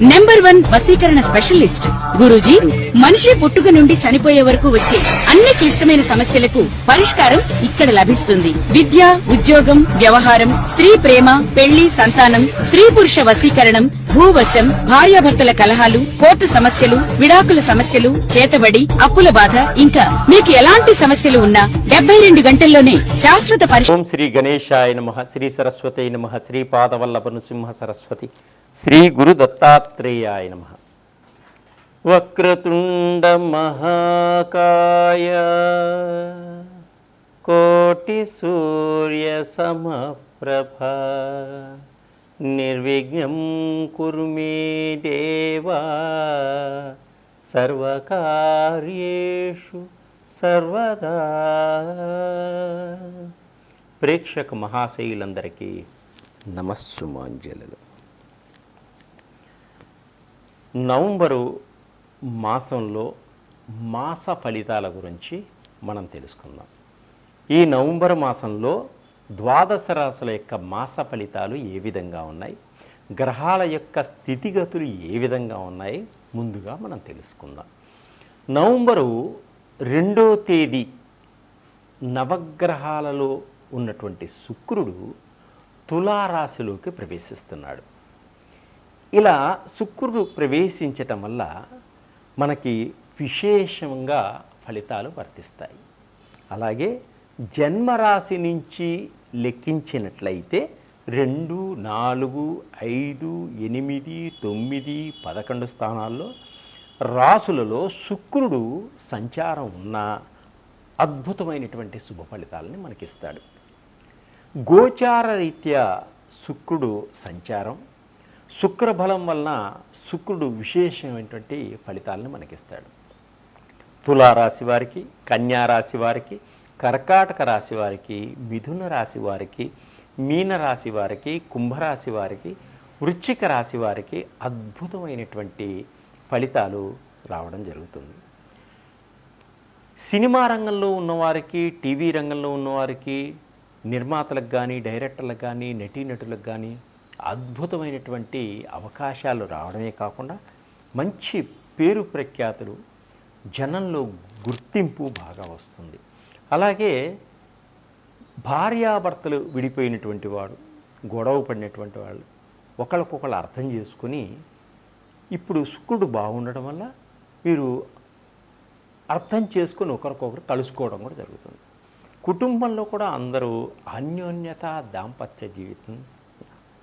Number one వసీకరణ specialist. Guruji మనిషి పుట్టుక నుండి చనిపోయే వరకు వచ్చే అన్ని క్లిష్టమైన సమస్యలకు పరిష్కారం ఇక్కడ లభిస్తుంది. విద్య ఉద్యోగం వ్యవహారం స్త్రీ ప్రేమ పెళ్ళి సంతానం స్త్రీ పురుష వసీకరణం భూవశం భార్యాభర్తల కలహాలు కోర్టు సమస్యలు విడాకుల సమస్యలు చేతబడి అప్పుల బాధ ఇంకా మీకు ఎలాంటి సమస్యలు ఉన్నా డెబ్బై రెండు గంటల్లోనే శాశ్వత పరిష్కారం శ్రీ గణేశాయ నమ శ్రీ సరస్వతి నమ శ్రీ పాదవల్లభ నృసింహ సరస్వతి. శ్రీ గురు దత్తాత్రేయాయ నమ. వక్రతుండ మహాకాయ కోటి సూర్య సమప్రభ నిర్విఘ్నం కురు మే దేవా సర్వకార్యేషు సర్వదా. ప్రేక్షక మహాశైలందరికీ నమస్సుమాంజలు నవంబరు మాసంలో మాస ఫలితాల గురించి మనం తెలుసుకుందాం. ఈ నవంబర్ మాసంలో ద్వాదశ రాశుల యొక్క మాస ఫలితాలు ఏ విధంగా ఉన్నాయి? గ్రహాల యొక్క స్థితిగతులు ఏ విధంగా ఉన్నాయి? ముందుగా మనం తెలుసుకుందాం. నవంబరు రెండో తేదీ నవగ్రహాలలో ఉన్నటువంటి శుక్రుడు తులారాశిలోకి ప్రవేశిస్తున్నాడు. ఇలా శుక్రుడు ప్రవేశించటం వల్ల మనకి విశేషంగా ఫలితాలు వర్తిస్తాయి. అలాగే జన్మరాశి నుంచి లెక్కించినట్లయితే రెండు నాలుగు ఐదు ఎనిమిది తొమ్మిది పదకొండు స్థానాల్లో రాసులలో శుక్రుడు సంచారం ఉన్న అద్భుతమైనటువంటి శుభ ఫలితాలని మనకిస్తాడు. గోచార రీత్యా శుక్రుడు సంచారం శుక్రబలం వలన శుక్రుడు విశేషమైనటువంటి ఫలితాలను మనకిస్తాడు. తులారాశి వారికి కన్యా రాశి వారికి కర్కాటక రాశి వారికి మిథున రాశి వారికి మీన రాశి వారికి కుంభరాశి వారికి వృశ్చిక రాశి వారికి అద్భుతమైనటువంటి ఫలితాలు రావడం జరుగుతుంది. సినిమా రంగంలో ఉన్నవారికి టీవీ రంగంలో ఉన్నవారికి నిర్మాతలకు కానీ డైరెక్టర్లకు కానీ నటీనటులకు కానీ అద్భుతమైనటువంటి అవకాశాలు రావడమే కాకుండా మంచి పేరు ప్రఖ్యాతులు జనంలో గుర్తింపు బాగా వస్తుంది. అలాగే భార్యాభర్తలు విడిపోయినటువంటి వాడు గొడవ పడినటువంటి వాళ్ళు ఒకళ్ళకొకళ్ళు అర్థం చేసుకుని ఇప్పుడు శుక్రుడు బాగుండడం వల్ల మీరు అర్థం చేసుకొని ఒకరికొకరు కలుసుకోవడం కూడా జరుగుతుంది. కుటుంబంలో కూడా అందరూ అన్యోన్యత దాంపత్య జీవితం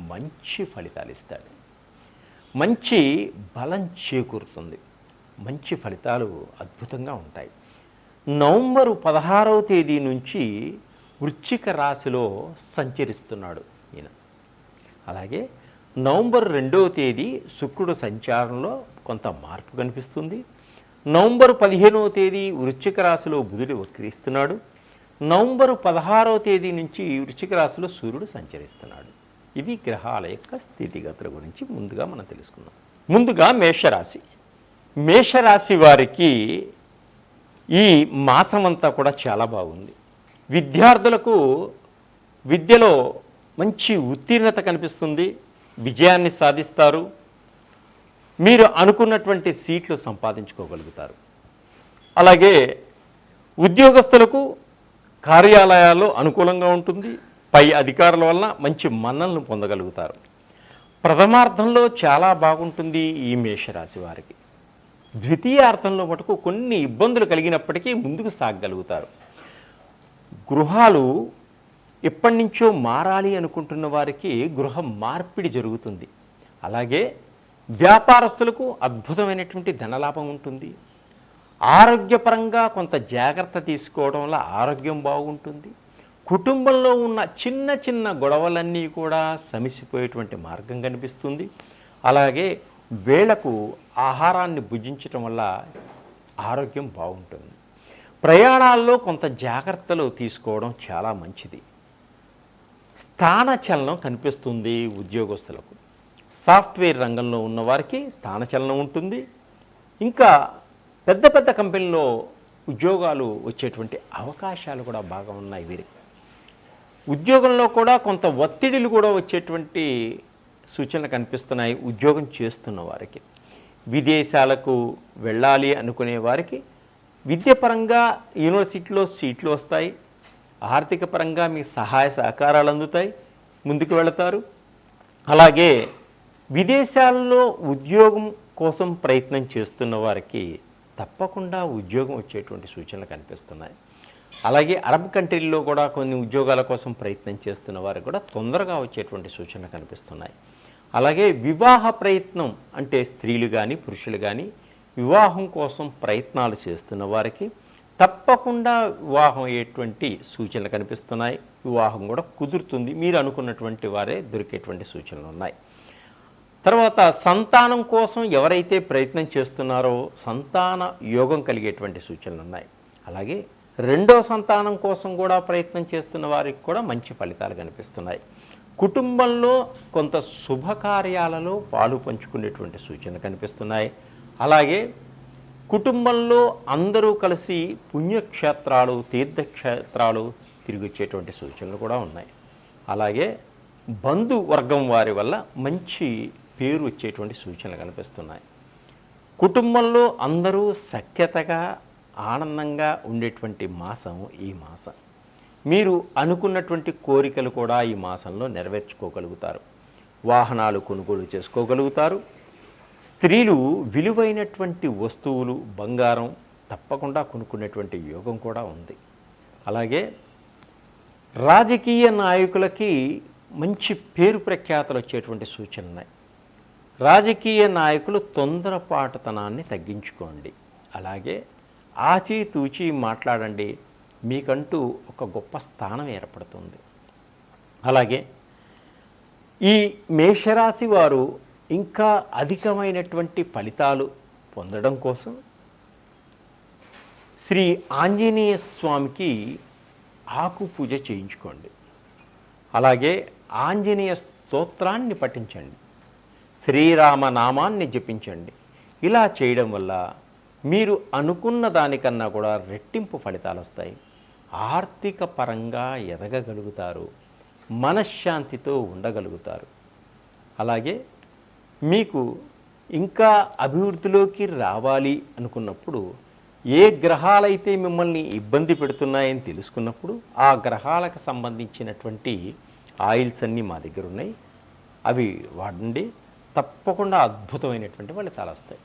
మంచి ఫలితాలు ఇస్తాడు. మంచి బలం చేకూరుతుంది. మంచి ఫలితాలు అద్భుతంగా ఉంటాయి. నవంబరు పదహారవ తేదీ నుంచి వృశ్చిక రాశిలో సంచరిస్తున్నాడు ఈయన. అలాగే నవంబర్ రెండవ తేదీ శుక్రుడు సంచారంలో కొంత మార్పు కనిపిస్తుంది. నవంబర్ పదిహేనవ తేదీ వృశ్చిక రాశిలో బుధుడు వక్రిస్తున్నాడు. నవంబరు పదహారవ తేదీ నుంచి వృశ్చిక రాశిలో సూర్యుడు సంచరిస్తున్నాడు. ఇవి గ్రహాల యొక్క స్థితిగతుల గురించి ముందుగా మనం తెలుసుకుందాం. ముందుగా మేషరాశి. మేషరాశి వారికి ఈ మాసం అంతా కూడా చాలా బాగుంది. విద్యార్థులకు విద్యలో మంచి ఉత్తీర్ణత కనిపిస్తుంది. విజయాన్ని సాధిస్తారు. మీరు అనుకున్నటువంటి సీట్లు సంపాదించుకోగలుగుతారు. అలాగే ఉద్యోగస్తులకు కార్యాలయాల్లో అనుకూలంగా ఉంటుంది. పై అధికారుల వలన మంచి మన్నలను పొందగలుగుతారు. ప్రథమార్థంలో చాలా బాగుంటుంది ఈ మేషరాశి వారికి. ద్వితీయార్థంలో మటుకు కొన్ని ఇబ్బందులు కలిగినప్పటికీ ముందుకు సాగగలుగుతారు. గృహాలు ఎప్పటి నుంచో మారాలి అనుకుంటున్న వారికి గృహ మార్పిడి జరుగుతుంది. అలాగే వ్యాపారస్తులకు అద్భుతమైనటువంటి ధనలాభం ఉంటుంది. ఆరోగ్యపరంగా కొంత జాగ్రత్త తీసుకోవడం వల్ల ఆరోగ్యం బాగుంటుంది. కుటుంబంలో ఉన్న చిన్న చిన్న గొడవలన్నీ కూడా సమిసిపోయేటువంటి మార్గం కనిపిస్తుంది. అలాగే వేళకు ఆహారాన్ని భుజించటం వల్ల ఆరోగ్యం బాగుంటుంది. ప్రయాణాల్లో కొంత జాగ్రత్తలు తీసుకోవడం చాలా మంచిది. స్థానచలనం కనిపిస్తుంది ఉద్యోగస్తులకు. సాఫ్ట్వేర్ రంగంలో ఉన్నవారికి స్థానచలనం ఉంటుంది. ఇంకా పెద్ద పెద్ద కంపెనీలో ఉద్యోగాలు వచ్చేటువంటి అవకాశాలు కూడా బాగా ఉన్నాయి వీరికి. ఉద్యోగంలో కూడా కొంత ఒత్తిడిలు కూడా వచ్చేటువంటి సూచనలు కనిపిస్తున్నాయి ఉద్యోగం చేస్తున్న వారికి. విదేశాలకు వెళ్ళాలి అనుకునే వారికి విద్యపరంగా యూనివర్సిటీలో సీట్లు వస్తాయి. ఆర్థిక పరంగా మీ సహాయ సహకారాలు అందుతాయి. ముందుకు వెళతారు. అలాగే విదేశాల్లో ఉద్యోగం కోసం ప్రయత్నం చేస్తున్న వారికి తప్పకుండా ఉద్యోగం వచ్చేటువంటి సూచనలు కనిపిస్తున్నాయి. అలాగే అరబ్ కంట్రీల్లో కూడా కొన్ని ఉద్యోగాల కోసం ప్రయత్నం చేస్తున్న వారికి కూడా తొందరగా వచ్చేటువంటి సూచనలు కనిపిస్తున్నాయి. అలాగే వివాహ ప్రయత్నం అంటే స్త్రీలు కానీ పురుషులు కానీ వివాహం కోసం ప్రయత్నాలు చేస్తున్న వారికి తప్పకుండా వివాహం అయ్యేటువంటి సూచనలు కనిపిస్తున్నాయి. వివాహం కూడా కుదురుతుంది. మీరు అనుకున్నటువంటి వారే దొరికేటువంటి సూచనలు ఉన్నాయి. తర్వాత సంతానం కోసం ఎవరైతే ప్రయత్నం చేస్తున్నారో సంతాన యోగం కలిగేటువంటి సూచనలు ఉన్నాయి. అలాగే రెండో సంతానం కోసం కూడా ప్రయత్నం చేస్తున్న వారికి కూడా మంచి ఫలితాలు కనిపిస్తున్నాయి. కుటుంబంలో కొంత శుభకార్యాలలో పాలు పంచుకునేటువంటి సూచనలు కనిపిస్తున్నాయి. అలాగే కుటుంబంలో అందరూ కలిసి పుణ్యక్షేత్రాలు తీర్థక్షేత్రాలు తిరిగి వచ్చేటువంటి సూచనలు కూడా ఉన్నాయి. అలాగే బంధు వర్గం వారి వల్ల మంచి పేరు వచ్చేటువంటి సూచనలు కనిపిస్తున్నాయి. కుటుంబంలో అందరూ సఖ్యతగా ఆనందంగా ఉండేటువంటి మాసం ఈ మాసం. మీరు అనుకున్నటువంటి కోరికలు కూడా ఈ మాసంలో నెరవేర్చుకోగలుగుతారు. వాహనాలు కొనుగోలు చేసుకోగలుగుతారు. స్త్రీలు విలువైనటువంటి వస్తువులు బంగారం తప్పకుండా కొనుక్కునేటువంటి యోగం కూడా ఉంది. అలాగే రాజకీయ నాయకులకి మంచి పేరు ప్రఖ్యాతలు వచ్చేటువంటి సూచనలు ఉన్నాయి. రాజకీయ నాయకులు తొందరపాటుతనాన్ని తగ్గించుకోండి. అలాగే ఆచితూచి మాట్లాడండి మీకంటూ ఒక గొప్ప స్థానం ఏర్పడుతుంది. అలాగే ఈ మేషరాశి వారు ఇంకా అధికమైనటువంటి ఫలితాలు పొందడం కోసం శ్రీ ఆంజనేయ స్వామికి ఆకు పూజ చేయించుకోండి. అలాగే ఆంజనేయ స్తోత్రాన్ని పఠించండి. శ్రీరామ నామాన్ని జపించండి. ఇలా చేయడం వల్ల మీరు అనుకున్న దానికన్నా కూడా రెట్టింపు ఫలితాలు వస్తాయి. ఆర్థిక పరంగా ఎదగగలుగుతారు. మనశ్శాంతితో ఉండగలుగుతారు. అలాగే మీకు ఇంకా అభివృద్ధిలోకి రావాలి అనుకున్నప్పుడు ఏ గ్రహాలైతే మిమ్మల్ని ఇబ్బంది పెడుతున్నాయని తెలుసుకున్నప్పుడు ఆ గ్రహాలకు సంబంధించినటువంటి ఆయిల్స్ అన్నీ మా దగ్గర ఉన్నాయి. అవి వాడండి. తప్పకుండా అద్భుతమైనటువంటి ఫలితాలు వస్తాయి.